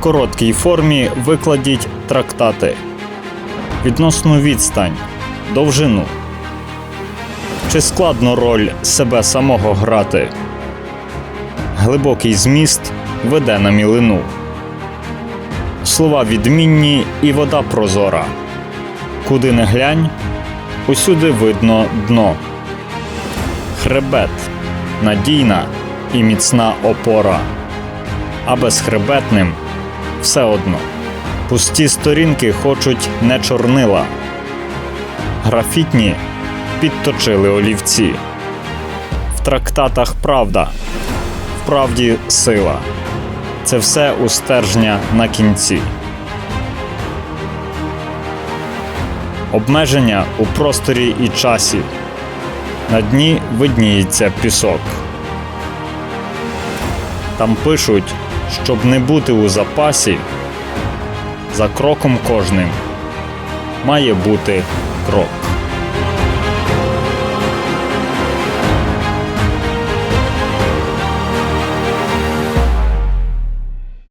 короткій формі викладіть трактати, відносну відстань, довжину. Чи складно роль себе самого грати? Глибокий зміст веде на мілину. Слова відмінні і вода прозора. Куди не глянь, усюди видно дно. Хребет надійна і міцна опора. А безхребетним все одно. Пусті сторінки хочуть не чорнила. Графітні підточили олівці. В трактатах правда, в правді сила. Це все у стержня на кінці. Обмеження у просторі і часі. На дні видніється пісок. Там пишуть, щоб не бути у запасі, за кроком кожним має бути крок.